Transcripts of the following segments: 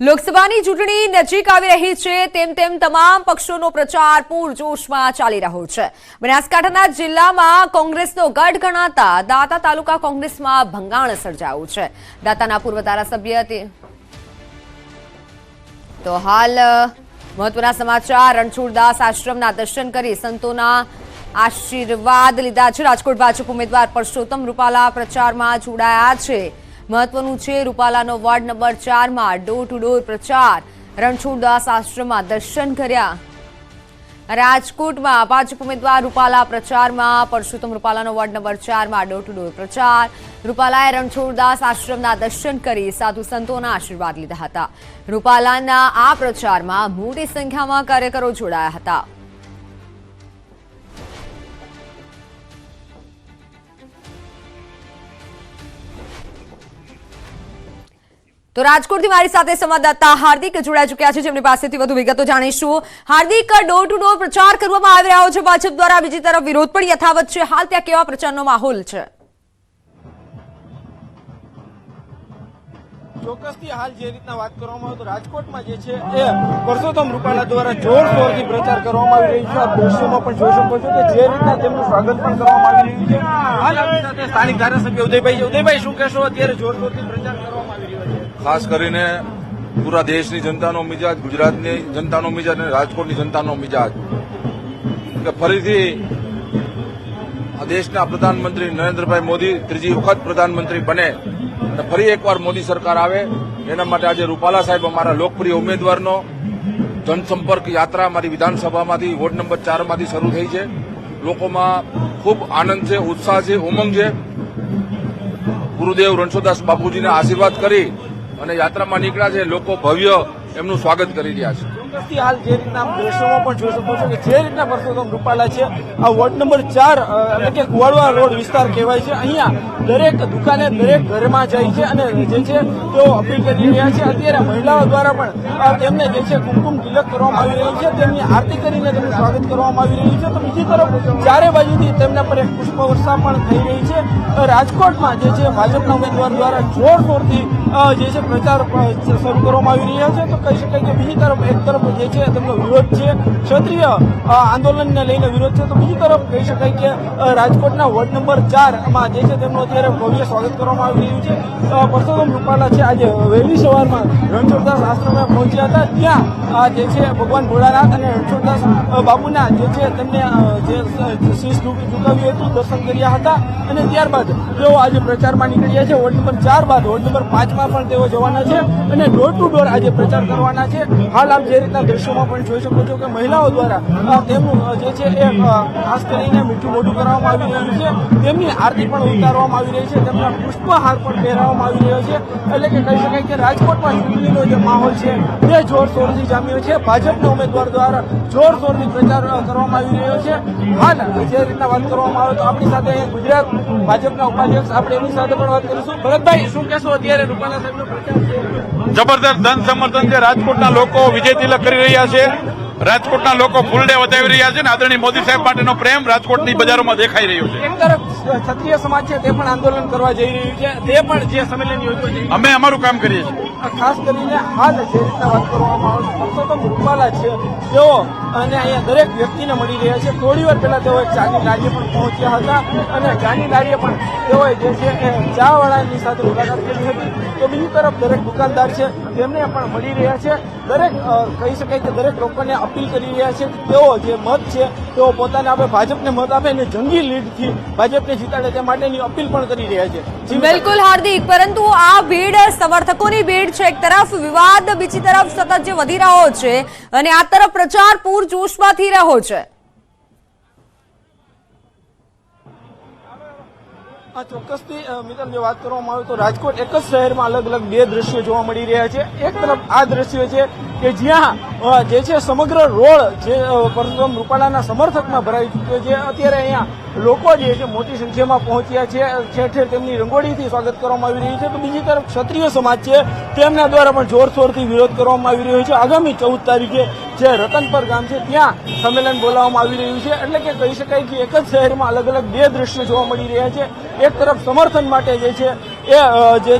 લોકસભાની ચૂંટણી નજીક આવી રહી છે. તેમ તેમ તમામ પક્ષોનો પ્રચાર પૂરજોશમાં ચાલી રહ્યો છે. બનાસકાંઠાના જિલ્લામાં કોંગ્રેસનો ગઢ ગણાતા દાતા તાલુકા કોંગ્રેસમાં ભંગાણ સર્જાયું છે. દાતાના પૂર્વ ધારાસભ્ય તે- હાલ મહત્વના સમાચાર. રણછોડદાસ આશ્રમના દર્શન કરી સંતોના આશીર્વાદ લીધા છે. રાજકોટ ભાજપ ઉમેદવાર પરસોત્તમ રૂપાલા પ્રચારમાં જોડાયા છે. મહત્વનું છે રૂપાલાનો વોર્ડ નંબર ચારમાં ડોર ટુ ડોર પ્રચાર. રણછોડદાસ આશ્રમમાં દર્શન કર્યા. રાજકોટમાં ભાજપ ઉમેદવાર રૂપાલા પ્રચારમાં, પરસોત્તમ રૂપાલાનો વોર્ડ નંબર ચારમાં ડોર ટુ ડોર પ્રચાર. રૂપાલાએ રણછોડદાસ આશ્રમના દર્શન કરી સાધુ સંતોના આશીર્વાદ લીધા હતા. રૂપાલાના આ પ્રચારમાં મોટી સંખ્યામાં કાર્યકરો જોડાયા હતા. તો રાજકોટથી મારી સાથે સંવાદદાતા હાર્દિક જોડાઈ ચૂક્યા છે. જેમની પાસેથી વધુ વિગતો જાણીશું. હાર્દિક ડોર ટુ ડોર પ્રચાર કરવામાં આવી રહ્યો છે. ભાજપ દ્વારા બીજી તરફ વિરોધ પણ યથાવત છે. હાલ ત્યાં કેવા પ્રચારનો માહોલ છે? ચોક્કસથી હાલ જે રીતના વાત કરવામાં આવે તો રાજકોટમાં જે છે એ પરસોત્તમ રૂપાલા દ્વારા જોરશોરથી પ્રચાર કરવામાં આવી રહ્યો છે. આ દ્રશ્યોમાં પણ જોઈ શકો છો કે જે રીતના તેમનું સ્વાગત પણ કરવામાં આવી રહ્યું છે. હાલ આપણી સાથે સ્થાનિક ધારાસભ્ય ઉદયભાઈ ઉદયભાઈ, શું કહેશો? અત્યારે જોરશોરથી પ્રચાર ખાસ કરીને પૂરા દેશની જનતાનો મિજાજ, ગુજરાતની જનતાનો મિજાજ અને રાજકોટની જનતાનો મિજાજ. કે ફરીથી આ દેશના પ્રધાનમંત્રી નરેન્દ્રભાઈ મોદી ત્રીજી વખત પ્રધાનમંત્રી બને અને ફરી એકવાર મોદી સરકાર આવે, એના માટે આજે રૂપાલા સાહેબ અમારા લોકપ્રિય ઉમેદવારનો જનસંપર્ક યાત્રા અમારી વિધાનસભામાંથી વોર્ડ નંબર ચારમાંથી શરૂ થઈ છે. લોકોમાં ખૂબ આનંદ છે, ઉત્સાહ છે, ઉમંગ છે. ગુરુદેવ રણછોદાસ બાપુજીને આશીર્વાદ કરી અને યાત્રામાં નીકળ્યા છે લોકો ભવ્ય એમનું સ્વાગત કરી રહ્યા છે. ચોક્કસથી હાલ જે રીતના દ્રશ્યોમાં પણ જોઈ શકો છો કે જે રીતના પરસોત્તમ રૂપાલા છે, આ વોર્ડ નંબર ચાર એટલે કે કુવાડવા રોડ વિસ્તાર કહેવાય છે. અહીંયા દરેક દુકાને દરેક ઘરમાં જાય છે અને જે છે તેઓ અપીલ કરી રહ્યા છે. અત્યારે મહિલાઓ દ્વારા પણ તેમને જે છે કુમકુમ તિલક કરવામાં આવી રહ્યું છે. તેમની આરતી કરીને તેમનું સ્વાગત કરવામાં આવી રહ્યું છે. તો બીજી તરફ ચારે બાજુથી તેમના પર એક પુષ્પવર્ષા પણ થઈ રહી છે. રાજકોટમાં જે છે ભાજપના ઉમેદવાર દ્વારા જોરશોરથી જે છે પ્રચાર શરૂ કરવામાં આવી રહ્યા છે. તો કહી શકાય કે બીજી તરફ એક તરફ જે છે, તેમનો વિરોધ છે. ક્ષત્રિય આંદોલનને લઈને વિરોધ છે. તો બીજી તરફ કહી શકાય કે રાજકોટના વોર્ડ નંબર ચારમાં જે છે, તેમનું અત્યારે ભવ્ય સ્વાગત કરવામાં આવી રહ્યું છે. પરસોત્તમ રૂપાલા છે, આજે વહેલી સવારમાં રણછોડદાસ આશ્રમે પહોંચ્યા હતા. ત્યાં જે છે, ભગવાન ભોળાનાથ અને રણછોડદાસ બાબુના જે છે, તેમને જે શીશ ઝુકાવ્યું હતું, દર્શન કર્યા હતા. અને ત્યારબાદ તેઓ આજે પ્રચારમાં નીકળ્યા છે. વોર્ડ નંબર ચાર બાદ વોર્ડ નંબર પાંચમાં પણ તેઓ જવાના છે. અને ડોર ટુ ડોર આજે પ્રચાર કરવાના છે. હાલ આપ જે રીતના દ્રશ્યોમાં પણ જોઈ શકો છો કે મહિલાઓ દ્વારા તેમનું જે છે એ ખાસ કરીને મીઠું મોઢું કરવામાં આવી રહ્યું છે. તેમની આરતી પણ ઉતારવામાં આવી રહી છે. તેમના પુષ્પહાર પણ પહેરાવવામાં આવી રહ્યો છે. એટલે કે કહી શકાય કે રાજકોટમાં ચૂંટણીનો જે માહોલ છે તે જોરશોરથી જામ્યો છે. ભાજપના ઉમેદવાર દ્વારા જોરશોરથી પ્રચાર કરવામાં આવી રહ્યો છે. હાલ જે રીતના વાત કરવામાં આવે તો આપણી સાથે ગુજરાત ભાજપના ઉપાધ્યક્ષ, આપણે એમની સાથે પણ વાત કરીશું. ભરતભાઈ, શું કહેશો અત્યારે રૂપાલા સાહેબનો પ્રચાર જબરદસ્ત ધન સમર્થન છે રાજકોટના લોકો. વિજય તિલક કરી રહ્યા છે. રાજકોટના લોકો ફૂલડે વધાવી રહ્યા છે ને આદરણીય મોદી સાહેબ માટેનો પ્રેમ રાજકોટની બજારોમાં દેખાઈ રહ્યો છે. એક તરફ ક્ષત્રિય સમાજ છે તે પણ આંદોલન કરવા જઈ રહ્યું છે. તે પણ જે સંમેલન યોજવા અમે અમારું કામ કરીએ છીએ. ખાસ કરીને હાલ જે રીતના વાત કરવામાં આવે છે પરસોત્તમ રૂપાલા છે તેઓ અને અહીંયા દરેક વ્યક્તિને મળી રહ્યા છે. થોડી વાર પહેલા તેઓ એક ચાની લારીએ પણ પહોંચ્યા હતા અને ચાની લારીએ પણ તેઓએ જે છે એ ચાવાળાની સાથે મુલાકાત કરી હતી. તો બીજી તરફ દરેક દુકાનદાર છે તેમને પણ મળી રહ્યા છે. દરેક કહી શકાય કે દરેક લોકોને અપીલ કરી રહ્યા છે. તેઓ જે મત છે, તેઓ પોતાને આપણે ભાજપને મત આપે અને જંગી લીડથી ભાજપને જીતાડે તે માટેની અપીલ પણ કરી રહ્યા છે. બિલકુલ હાર્દિક, પરંતુ આ ભીડ, સમર્થકોની ભીડ છે. એક તરફ વિવાદ, બીજી તરફ સતત જે વધી રહ્યો છે અને આ તરફ પ્રચાર પૂરજોશમાં થઈ રહ્યો છે. આ ચોક્કસથી મિત્ર વાત કરવામાં આવે તો રાજકોટ એક જ શહેરમાં અલગ અલગ બે દ્રશ્યો જોવા મળી રહ્યા છે. એક તરફ આ દ્રશ્ય છે કે જ્યાં જે છે સમગ્ર રોડ જે પરસોત્તમ રૂપાલાના સમર્થકમાં ભરાઈ ચૂક્યો છે. અત્યારે અહીંયા લોકો જે છે મોટી સંખ્યામાં પહોંચ્યા છે. ઠેર ઠેર તેમની રંગોળીથી સ્વાગત કરવામાં આવી રહ્યું છે. તો બીજી તરફ ક્ષત્રિય સમાજ છે, તેમના દ્વારા પણ જોરશોરથી વિરોધ કરવામાં આવી રહ્યો છે. આગામી ચૌદ તારીખે જે રતનપર ગામ છે, ત્યાં સંમેલન બોલાવવામાં આવી રહ્યું છે. એટલે કે કહી શકાય કે એક જ શહેરમાં અલગ અલગ બે દ્રશ્યો જોવા મળી રહ્યા છે. એક તરફ સમર્થન માટે જે છે એ જે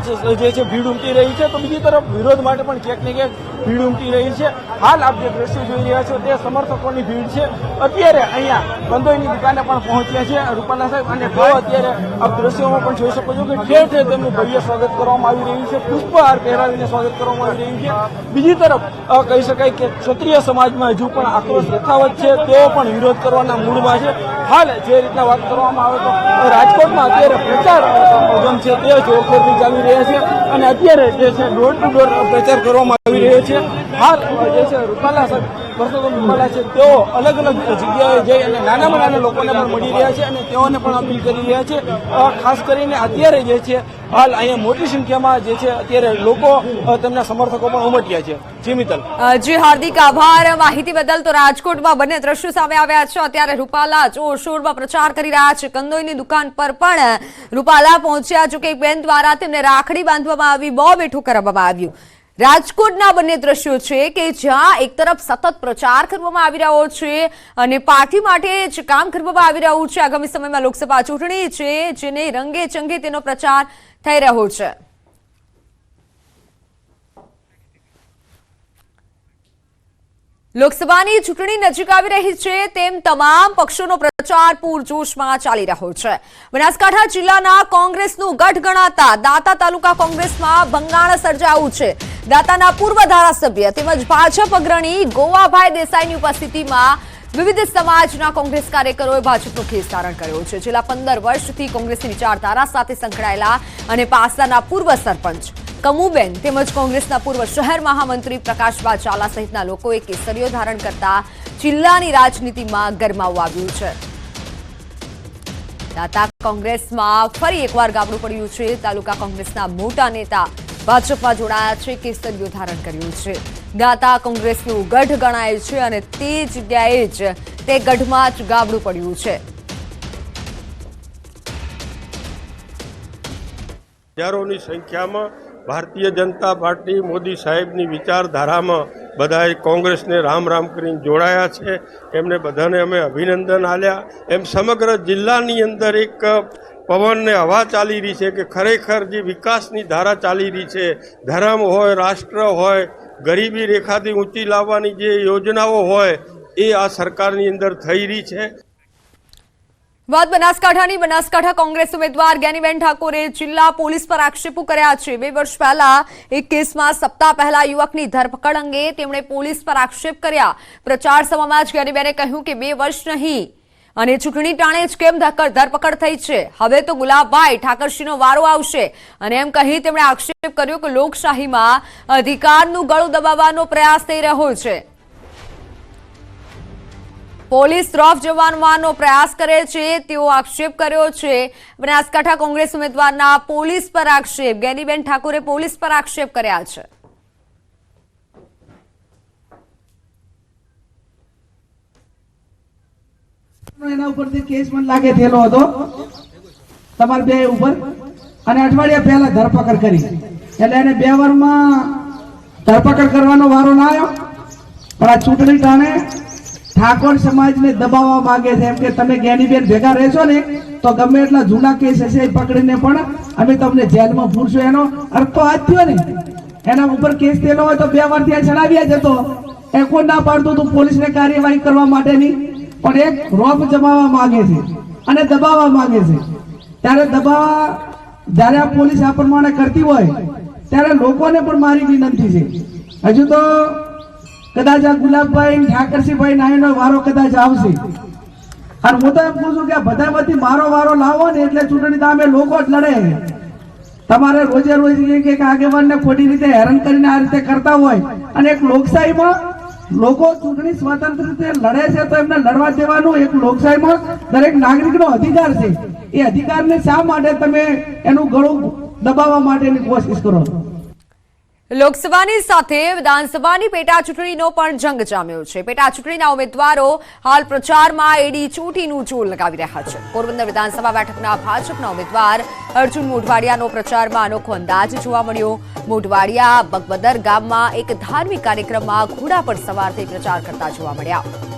છે- ભીડ ઉમટી રહી છે, તો બીજી તરફ વિરોધ માટે પણ ક્યાંક ને ક્યાંક ભીડ ઉમટી રહી છે. હાલ આપ જે દ્રશ્યો જોઈ રહ્યા છો તે સમર્થકોની ભીડ છે. અત્યારે અહીંયા કંદોઈની દુકાને પણ પહોંચ્યા છે રૂપાલા સાહેબ, અને તેઓ અત્યારે આપ દ્રશ્યોમાં પણ જોઈ શકો છો કે ઠેર ઠેર તેમનું ભવ્ય સ્વાગત કરવામાં આવી રહ્યું છે. પુષ્પહાર પહેરાવીને સ્વાગત કરવામાં આવી રહ્યું છે. બીજી તરફ કહી શકાય કે ક્ષત્રિય સમાજમાં હજુ પણ આક્રોશ યથાવત છે, તેઓ પણ વિરોધ કરવાના મૂડમાં છે. હાલ જે રીતના વાત કરવામાં આવે તો રાજકોટમાં અત્યારે પ્રચાર અભિયાન છે. તે જોરશોરથી ચાલી રહ્યા છે અને અત્યારે જે છે ડોર ટુ ડોર પ્રચાર કરવામાં આવી રહ્યો છે. હાલ જે છે, રૂપાલા પરસોત્તમ રૂપાલા છે. તેઓ અલગ અલગ જગ્યાએ જઈ અને નાનામાં નાના લોકોને પણ મળી રહ્યા છે અને તેઓને પણ અપીલ કરી રહ્યા છે. ખાસ કરીને અત્યારે જે છે, હાલ અહીંયા મોટી સંખ્યામાં જે છે, અત્યારે લોકો તેમના સમર્થકો પણ ઉમટ્યા છે. જી હાર્દિક આભાર. માહિતી બદલ તો રાજકોટમાં બંને દ્રશ્યો સામે આવ્યા છે. અત્યારે રૂપાલા જોરશોરમાં પ્રચાર કરી રહ્યા છે. કંદોઈની દુકાન પર પણ રૂપાલા પહોંચ્યા જો કે બેન દ્વારા તેમને રાખડી બાંધવામાં આવી, બોમ્બ બેઠું કરવામાં આવ્યું. રાજકોટના બંને દ્રશ્યો છે કે જ્યાં એક તરફ સતત પ્રચાર કરવામાં આવી રહ્યો છે અને પાર્ટી માટે જ કામ કરવામાં આવી રહ્યું છે. આગામી સમયમાં લોકસભા ચૂંટણી છે, જેને રંગે ચંગે તેનો પ્રચાર થઈ રહ્યો છે. લોકસભાની ચૂંટણી નજીક આવી રહી છે, તેમ તમામ પક્ષોનો પ્રચાર પૂરજોશમાં ચાલી રહ્યો છે. બનાસકાંઠા જિલ્લાના કોંગ્રેસનું ગઢ ગણાતા દાતા તાલુકા કોંગ્રેસમાં ભંગાણ સર્જાયું છે. દાતાના પૂર્વ ધારાસભ્ય તેમજ ભાજપ અગ્રણી ગોવાભાઈ દેસાઈની ઉપસ્થિતિમાં વિવિધ સમાજના કોંગ્રેસ કાર્યકરોએ ભાજપનો ખેસ ધારણ કર્યો છે. છેલ્લા પંદર વર્ષથી કોંગ્રેસની વિચારધારા સાથે સંકળાયેલા અને પાસાના પૂર્વ સરપંચ કમુબેન તેમજ કોંગ્રેસના પૂર્વ શહેર મહામંત્રી પ્રકાશ ચાલા સહિતના લોકોએ કેસરીઓ ધારણ કરતા જિલ્લાની રાજનીતિમાં ગરમાવું આવ્યું છે. દાતા કોંગ્રેસમાં ફરી એકવાર ગાબડું પડ્યું છે. તાલુકા કોંગ્રેસના મોટા નેતા ભાજપમાં જોડાયા છે. કેસરીઓ ધારણ કર્યું છે. દાતા કોંગ્રેસનું ગઢ ગણાય છે અને તે જગ્યાએ જ તે ગઢમાં જ ગાબડું પડ્યું છે. હજારોની સંખ્યામાં ભારતીય જનતા પાર્ટી મોદી સાહેબની વિચારધારામાં બધાએ કોંગ્રેસને રામ રામ કરીને જોડાયા છે. એમને બધાને અમે અભિનંદન આલ્યા. એમ સમગ્ર જિલ્લાની અંદર એક પવનને હવા ચાલી રહી છે કે ખરેખર જે વિકાસની ધારા ચાલી રહી છે, ધર્મ હોય, રાષ્ટ્ર હોય, ગરીબી રેખાથી ઊંચી લાવવાની જે યોજનાઓ હોય, એ આ સરકારની અંદર થઈ રહી છે. વાત બનાસકાંઠાની. બનાસકાંઠા કોંગ્રેસ ઉમેદવાર જ્ઞાનીબેન ઠાકોરે જિલ્લા પોલીસ પર આક્ષેપો કર્યા છે. બે વર્ષ પહેલા એક કેસમાં સપ્તાહ પહેલા યુવકની ધરપકડ અંગે તેમણે પોલીસ પર આક્ષેપ કર્યા. પ્રચાર સભામાં જ જ્ઞાનીબેને કહ્યું કે બે વર્ષ નહીં. અને ચૂંટણી ટાણે જ કેમ ધરપકડ થઈ છે? હવે તો ગુલાબભાઈ ઠાકરસિંહનો વારો આવશે. અને એમ કહી તેમણે આક્ષેપ કર્યો કે લોકશાહીમાં અધિકારનું ગળું દબાવવાનો પ્રયાસ થઈ રહ્યો છે. પોલીસ તરફ જવાનો પ્રયાસ કરે છે, તેવો આક્ષેપ કર્યો છે. બનાસકાંઠા કોંગ્રેસ ઉમેદવારના પોલીસ પર આક્ષેપ. ગેનીબેન ઠાકોરે પોલીસ પર આક્ષેપ કર્યા છે. એના ઉપરથી કેસ મને લાગે થયેલો હતો. તમારા બે ઉપર. અને અઠવાડિયા પહેલા ધરપકડ કરી. એટલે એને બે વારમાં ધરપકડ કરવાનો વારો ના આવ્યો. પણ આ ચૂંટણી ટાણે ઠાકોર સમાજને દબાવવા માંગે છે. એમ કે તમે જ્ઞાનીબેન ભેગા રહેશો ને, તો ગમે એટલા જૂના કેસ હશે એ પકડીને પણ અમે તમને જેલમાં પૂરશું એનો અર્થ તો આ થયો ને. એના ઉપર કેસ થયેલો હોય તો બે વાર ત્યાં ચડાવ્યા જતો એ કોઈ ના પાડતું તું પોલીસને કાર્યવાહી કરવા માટેની. પણ એક રોપ જમાવવા માંગે છે અને દબાવવા માંગે છે. ત્યારે દબાવવા, જ્યારે આ પોલીસ આ પ્રમાણે કરતી હોય, ત્યારે લોકોને પણ મારી વિનંતી છે. હજુ તો કદાચ આ ગુલાબભાઈ ઠાકરસિંહભાઈ નાયનો વારો કદાચ આવશે. અને હું તો એમ કહું છું કે બધા બધામાંથી મારો વારો લાવો ને એટલે ચૂંટણી તો અમે લોકો જ લડે. તમારે રોજે રોજ એક આગેવાનને ખોટી રીતે હેરાન કરીને આ રીતે કરતા હોય. અને એક લોકશાહીમાં લોકો ચૂંટણી સ્વતંત્ર રીતે લડે છે તો એમને લડવા દેવાનું એક લોકશાહીમાં દરેક નાગરિકનો અધિકાર છે. એ અધિકારને શા માટે તમે એનું ગળું દબાવવા માટેની કોશિશ કરો? છો લોકસભાની સાથે વિધાનસભાની પેટા ચૂંટણીનો પણ જંગ જામ્યો છે. પેટા ચૂંટણીના ઉમેદવારો હાલ પ્રચારમાં એડી ચૂંટીનું જોર લગાવી રહ્યા છે. પોરબંદર વિધાનસભા બેઠકના ભાજપના ઉમેદવાર અર્જુન મોઢવાડિયાનો પ્રચારમાં અનોખો અંદાજ જોવા મળ્યો. મોઢવાડિયા, બગબદર ગામમાં એક ધાર્મિક કાર્યક્રમમાં ઘોડા પર સવાર થઈ પ્રચાર કરતા જોવા મળ્યા.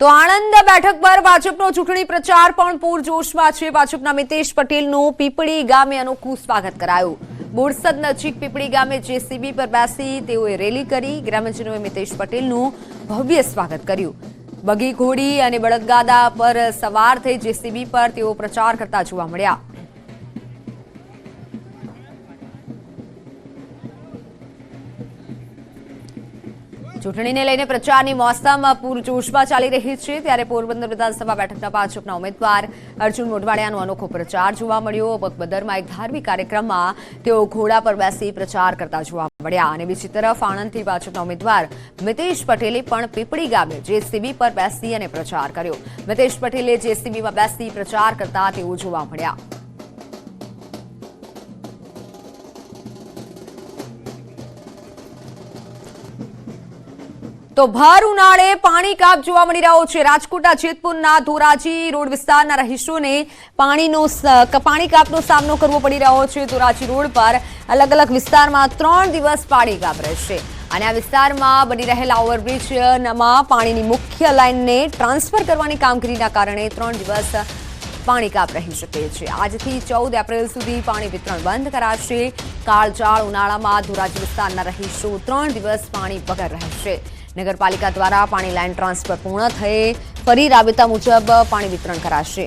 તો આણંદ બેઠક પર ભાજપનો ચૂંટણી પ્રચાર પણ પૂરજોશમાં છે. ભાજપના મિતેશ પટેલનું પીપળી ગામે અનોખું સ્વાગત કરાયું. બોરસદ નજીક પીપળી ગામે જેસીબી પર બેસી તેઓએ રેલી કરી. ગ્રામજનોએ મિતેશ પટેલનું ભવ્ય સ્વાગત કર્યું. બગી ઘોડી અને બળદગાદા પર સવાર થઈ જેસીબી પર તેઓ પ્રચાર કરતા જોવા મળ્યા. ચૂંટણીને લઈને પ્રચારની મોસમ પૂરજોશમાં ચાલી રહી છે. ત્યારે પોરબંદર વિધાનસભા બેઠકના ભાજપના ઉમેદવાર અર્જુન મોઢવાડિયાનો અનોખો પ્રચાર જોવા મળ્યો. પોરબંદરમાં એક ધાર્મિક કાર્યક્રમમાં તેઓ ઘોડા પર બેસી પ્રચાર કરતા જોવા મળ્યા. અને બીજી તરફ આણંદથી ભાજપના ઉમેદવાર મિતેશ પટેલે પણ પીપળી ગામે જેસીબી પર બેસી અને પ્રચાર કર્યો. મિતેશ પટેલે જેસીબીમાં બેસી પ્રચાર કરતા તેઓ જોવા મળ્યા. તો ભર ઉનાળે પાણી કાપ જોવા મળી રહ્યો છે. રાજકોટના જેતપુરના ધોરાજી રોડ વિસ્તારના રહીશોને પાણીનો પાણી કાપનો સામનો કરવો પડી રહ્યો છે. ધોરાજી રોડ પર અલગ અલગ વિસ્તારમાં ત્રણ દિવસ પાણી કાપ રહેશે. અને આ વિસ્તારમાં બની રહેલા ઓવરબ્રિજમાં પાણીની મુખ્ય લાઇનને ટ્રાન્સફર કરવાની કામગીરીના કારણે ત્રણ દિવસ પાણી કાપ રહી શકે છે. આજથી ચૌદ એપ્રિલ સુધી પાણી વિતરણ બંધ કરાશે. કાળજાળ ઉનાળામાં ધોરાજી વિસ્તારના રહીશો ત્રણ દિવસ પાણી વગર રહેશે. નગરપાલિકા દ્વારા પાણી લાઇન ટ્રાન્સફર પૂર્ણ થયે ફરી રાબેતા મુજબ પાણી વિતરણ કરાશે.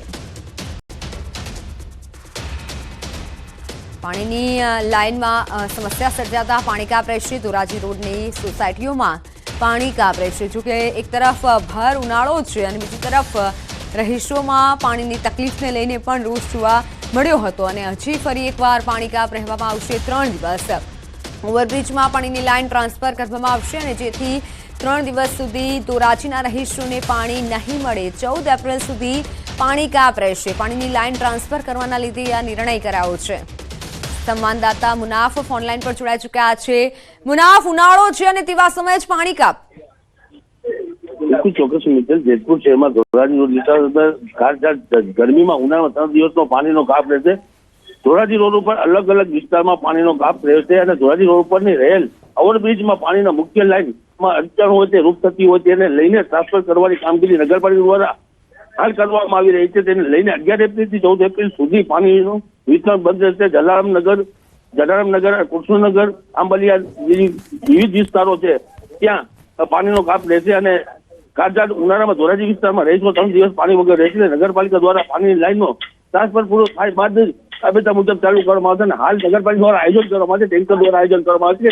પાણીની લાઇનમાં સમસ્યા સર્જાતા પાણી કાપ રહેશે ધોરાજી રોડની સોસાયટીઓમાં પાણી કાપ રહેશે જોકે એક તરફ ભર ઉનાળો છે અને બીજી તરફ રહીશોમાં પાણીની તકલીફને લઈને પણ રોષ જોવા મળ્યો હતો અને હજી ફરી એકવાર પાણી કાપ રહેવામાં આવશે ત્રણ દિવસ. ઓવરબ્રિજમાં પાણીની લાઇન ટ્રાન્સફર કરવામાં આવશે અને જેથી ત્રણ દિવસ સુધી ધોરાજીના રહીશોને પાણી નહીં મળે. ચૌદ એપ્રિલ સુધી પાણી કાપ રહેશે. પાણીની લાઇન ટ્રાન્સફર કરવાના લીધે આ નિર્ણય કરાયો છે. સંવાદદાતા મુનાફ ફોનલાઈન પર જોડાઈ ચૂક્યા છે. મુનાફ, ઉનાળો છે અને તેવા સમયે જ પાણી કાપ. બિલકુલ ચોક્કસ મિત્ર જેતપુર શહેરમાં ધોરાજી રોડ કાળઝાળ ગરમીમાં ઉનાળામાં ત્રણ દિવસનો પાણીનો કાપ રહેશે. ધોરાજી રોડ ઉપર અલગ અલગ વિસ્તારમાં પાણીનો કાપ રહેશે અને ધોરાજી રોડ ઉપરની રહેલ ઓવરબ્રિજમાં પાણીના મુખ્ય લાઇનમાં અડચણ હોય તે રૂપ થતી હોય તેને લઈને ટ્રાન્સફર કરવાની કામગીરી નગરપાલિકા દ્વારા હાલ કરવામાં આવી રહી છે. તેને લઈને અગિયાર એપ્રિલથી ચૌદ એપ્રિલ સુધી પાણીનું વિતરણ બંધ રહેશે. જલારામનગર જલારામનગર કૃષ્ણનગર, આંબલિયા વિવિધ વિસ્તારો છે. ત્યાં પાણીનો કાપ રહેશે અને કાળઝાળ ઉનાળામાં ધોરાજી વિસ્તારમાં રહીશો ત્રણ દિવસ પાણી વગર રહેશે. નગરપાલિકા દ્વારા પાણીની લાઈનનો ટ્રાન્સફર પૂરો થાય બાદ જ મુજબ ચાલુ કરવામાં આવશે અને હાલ નગરપાલિકા દ્વારા આયોજન કરવામાં આવશે, ટેન્કર દ્વારા આયોજન કરવામાં આવશે.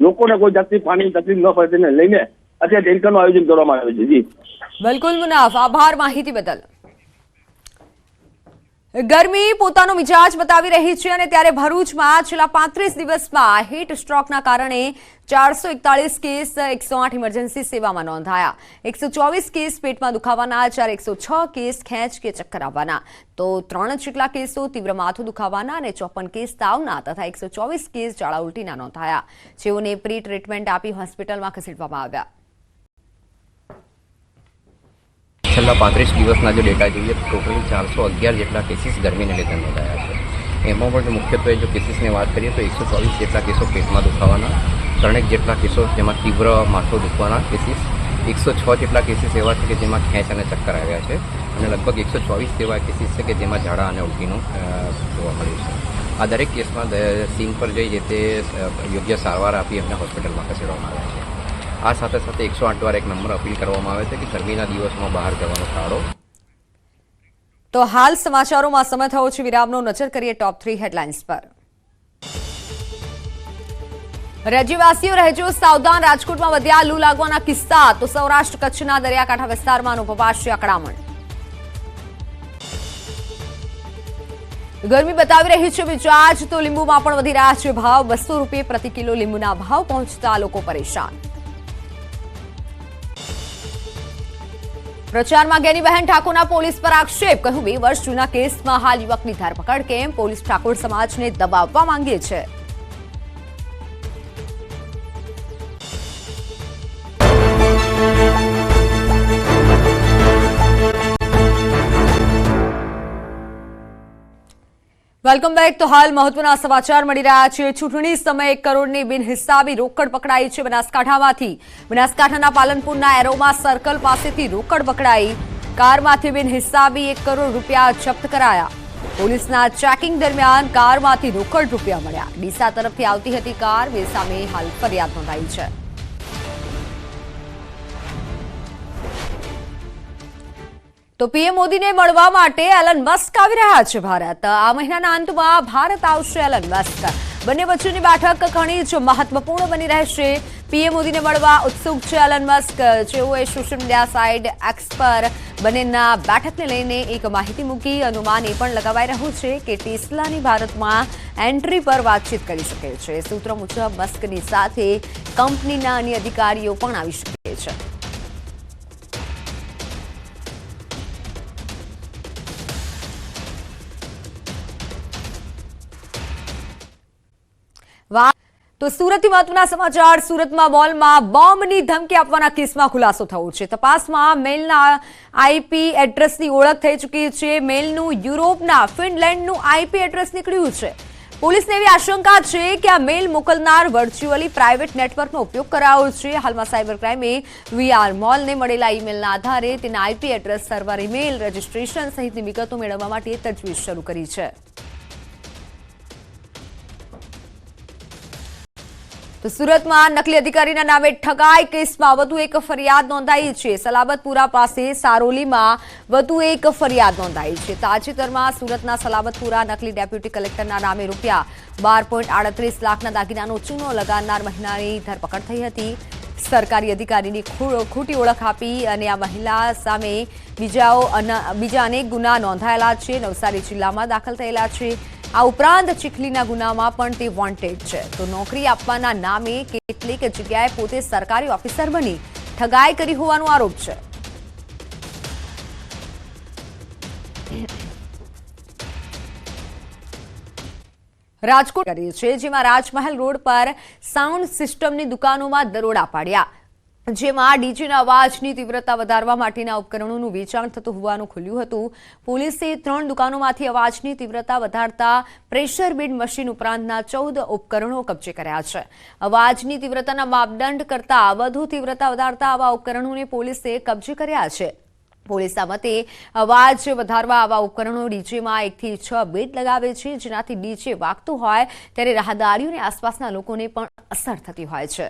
લોકોને કોઈ જાતની પાણીની તકલીફ ન પડે તેને લઈને અત્યારે ટેન્કરનું આયોજન કરવામાં આવે છે. જી. બિલકુલ મુનાફ, આભાર માહિતી બદલ. ગરમી પોતાનો મિજાજ બતાવી રહી છે અને ત્યારે ભરૂચમાં છેલ્લા પાંત્રીસ દિવસમાં હીટ સ્ટ્રોકના કારણે ચારસો એકતાળીસ કેસ, એકસો આઠ ઇમરજન્સી સેવામાં નોંધાયા. એકસો ચોવીસ કેસ પેટમાં દુખાવાના, જ્યારે એકસો છ કેસ ખેંચ કે ચક્કર આવવાના. તો ત્રણ જેટલા કેસો તીવ્ર માથું દુખાવાના અને ચોપન કેસ તાવના તથા એકસો ચોવીસ કેસ ઝાડા ઉલટીના નોંધાયા. જેઓને પ્રી ટ્રીટમેન્ટ આપી હોસ્પિટલમાં ખસેડવામાં આવ્યા. છેલ્લા પાંત્રીસ દિવસના જો ડેટા જોઈએ તો ટોટલી ચારસો અગિયાર જેટલા કેસીસ ગરમીને લીધે નોંધાયા છે. એમાં પણ મુખ્યત્વે જો કેસીસની વાત કરીએ, તો એકસો ચોવીસ જેટલા કેસો પેટમાં દુખાવાના, ત્રણેક જેટલા કેસો જેમાં તીવ્ર માથો દુખવાના કેસીસ એકસો છ જેટલા કેસીસ એવા છે કે જેમાં ખેંચ અને ચક્કર આવ્યા છે અને લગભગ એકસો ચોવીસ એવા કેસીસ છે કે જેમાં ઝાડા અને ઉલટીનું જોવા મળ્યું છે. આ દરેક કેસમાં સીન પર જઈ જે તે યોગ્ય સારવાર આપી એમને હોસ્પિટલમાં ખસેડવામાં આવ્યા છે. આ સાથે સાથે એકસો આઠ વાર એક નંબર અપીલ કરવામાં આવે છે કે ગરમીના દિવસમાં બહાર જવાનો ટાળો. તો હાલ સમાચારોમાં સમય થયો છે. વિરામનો નજર કરીએ ટોપ થ્રી હેડલાઇન્સ પર. રાજ્યવાસીઓ રહેજો સાવધાન. રાજકોટમાં વધ્યા લૂ લાગવાના કિસ્સા. તો સૌરાષ્ટ્ર કચ્છના દરિયાકાંઠા વિસ્તારમાં અનુભવાશે અકળામણ ગરમી બતાવી રહી છે મિજાજ તો લીંબુમાં પણ વધી રહ્યા છે ભાવ. બસો રૂપિયા પ્રતિ કિલો લીંબુના ભાવ પહોંચતા લોકો પરેશાન. પ્રચારમાં ગેનીબહેન ઠાકોરના પોલીસ પર આક્ષેપ. કહ્યું, બે વર્ષ જૂના કેસમાં હાલ યુવકની ધરપકડ કેમ? પોલીસ ઠાકોર સમાજને દબાવવા માંગે છે. Welcome back. તો હાલ મહત્વના સમાચાર મળી રહ્યા છે. ચૂંટણી સમયે કરોડની બિનહિસાબી રોકડ પકડાઈ છે બનાસકાંઠામાંથી. બનાસકાંઠાના પાલનપુરના એરોમા સર્કલ પાસેથી રોકડ પકડાઈ. કારમાંથી બિનહિસાબી એક કરોડ રૂપિયા જપ્ત કરાયા. પોલીસના ચેકિંગ દરમિયાન કારમાંથી રોકડ રૂપિયા મળ્યા. ડીસા તરફથી આવતી હતી કાર. બે સામે હાલ ફરિયાદ નોંધાઈ છે. તો પીએમ મોદીને મળવા માટે એલન મસ્ક આવી રહ્યા છે ભારત. આ મહિનાના અંતમાં ભારત આવશે એલન મસ્ક. બંને વચ્ચેની બેઠક ઘણી જ મહત્વપૂર્ણ બની રહેશે. પીએમ મોદીને મળવા ઉત્સુક છે એલન મસ્ક. જેઓએ સોશિયલ મીડિયા સાઇટ એક્સ પર બંનેના બેઠકને લઈને એક માહિતી મૂકી અનુમાન એ પણ લગાવાઈ રહ્યું છે કે ટેસ્લાની ભારતમાં એન્ટ્રી પર વાતચીત કરી શકે છે. સૂત્રો મુજબ મસ્કની સાથે કંપનીના અન્ય અધિકારીઓ પણ આવી શકે છે. તો સુરતથી મહત્વના સમાચાર. સુરતમાં મોલમાં બોમ્બની ધમકી આપવાના કેસમાં ખુલાસો થયો છે. તપાસમાં મેલના આઈપી એડ્રેસની ઓળખ થઈ ચૂકી છે. મેલનું યુરોપના ફિનલેન્ડનું આઈપી એડ્રેસ નીકળ્યું છે. પોલીસને એવી આશંકા છે કે આ મેલ મોકલનાર વર્ચ્યુઅલી પ્રાઇવેટ નેટવર્કનો ઉપયોગ કરાયો છે. હાલમાં સાયબર ક્રાઇમે વીઆર મોલને મળેલા ઈમેલના આધારે તેના IP address, server email, registration સહિતની વિગતો મેળવવા માટે તજવીજ શરૂ કરી છે. તો સુરતમાં નકલી અધિકારીના નામે ઠગાઈ કેસમાં વધુ એક ફરિયાદ નોંધાઈ છે. સલાબતપુરા પાસે સારોલીમાં વધુ એક ફરિયાદ નોંધાઈ છે. તાજેતરમાં સુરતના સલાબતપુરા નકલી ડેપ્યુટી કલેક્ટરના નામે રૂપિયા બાર લાખના દાગીનાનો ચૂનો લગાડનાર મહિલાની ધરપકડ થઈ હતી. સરકારી અધિકારીની ખોટી ઓળખ આપી અને આ મહિલા સામે બીજાઓ બીજા અનેક ગુના નોંધાયેલા છે. નવસારી જિલ્લામાં દાખલ થયેલા છે. આ ઉપરાંત ચીખલીના ગુનામાં પણ તે વોન્ટેડ છે. તો નોકરી આપવાના નામે કેટલીક જગ્યાએ પોતે સરકારી ઓફિસર બની ઠગાઈ કરી હોવાનો આરોપ છે. રાજકોટ કરીએ છે, જેમાં રાજમહેલ રોડ પર સાઉન્ડ સિસ્ટમની દુકાનોમાં દરોડા પાડ્યા. જેમાં ડીજેના અવાજની તીવ્રતા વધારવા માટેના ઉપકરણોનું વેચાણ થતું હોવાનું ખુલ્યું હતું. પોલીસે ત્રણ દુકાનોમાંથી અવાજની તીવ્રતા વધારતા પ્રેશર બીડ મશીન ઉપરાંતના ચૌદ ઉપકરણો કબજે કર્યા છે. અવાજની તીવ્રતાના માપદંડ કરતા વધુ તીવ્રતા વધારતા આવા ઉપકરણોને પોલીસે કબજે કર્યા છે. પોલીસના મતે, અવાજ વધારવા આવા ઉપકરણો ડીજેમાં એકથી છ બેટ લગાવે છે, જેનાથી ડીજે વાગતું હોય ત્યારે રાહદારીઓ અને આસપાસના લોકોને પણ અસર થતી હોય છે.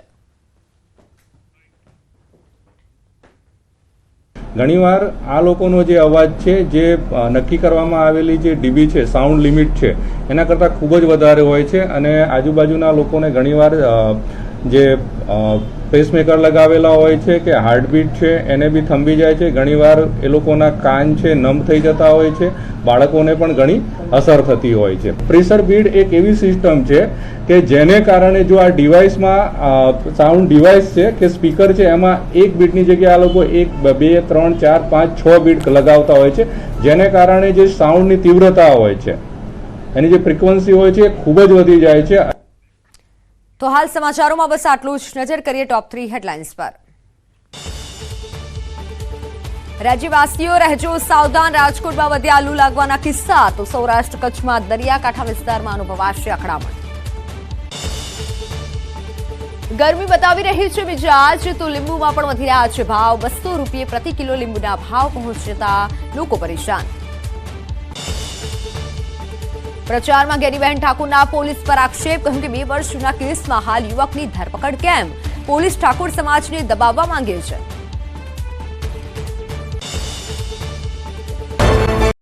ઘણીવાર આ લોકોનો જે અવાજ છે, જે નક્કી કરવામાં આવેલી જે ડીબી છે સાઉન્ડ લિમિટ છે, એના કરતાં ખૂબ જ વધારે હોય છે અને આજુબાજુના લોકોને ઘણીવાર જે પેસમેકર લગાવેલા હોય છે કે હાર્ટબીટ છે, એને બી થંભી જાય છે. ઘણીવાર એ લોકોના કાન છે નમ થઈ જતા હોય છે. બાળકોને પણ ઘણી અસર થતી હોય છે. પ્રેશર બીડ એક એવી સિસ્ટમ છે કે જેને કારણે જો આ ડિવાઇસમાં સાઉન્ડ ડિવાઇસ છે કે સ્પીકર છે, એમાં એક બીટની જગ્યાએ આ લોકો એક, બે, ત્રણ, ચાર, પાંચ, છ બીટ લગાવતા હોય છે. જેને કારણે જે સાઉન્ડની તીવ્રતા હોય છે. એની જે ફ્રિકવન્સી હોય છે એ ખૂબ જ વધી જાય છે. તો હાલ સમાચારોમાં બસ આટલું જ. નજર કરીએ ટોપ થ્રી હેડલાઇન્સ પર. રાજ્યવાસીઓ રહેજો સાવધાન. રાજકોટમાં વધ્યા આલુ લાગવાના કિસ્સા. તો સૌરાષ્ટ્ર કચ્છમાં દરિયાકાંઠા વિસ્તારમાં અનુભવાશે અકળામણ. ગરમી બતાવી રહી છે મિજાજ. તો લીંબુમાં પણ વધી રહ્યા છે ભાવ. બસો રૂપિયે પ્રતિ કિલો લીંબુના ભાવ પહોંચતા લોકો પરેશાન. પ્રચારમાં ગેરીબહેન ઠાકોરના પોલીસ પર આક્ષેપ, કહ્યું કે બે વર્ષ જૂના કેસમાં હાલ યુવકની ધરપકડ કેમ? પોલીસ ઠાકોર સમાજને દબાવવા માંગે છે.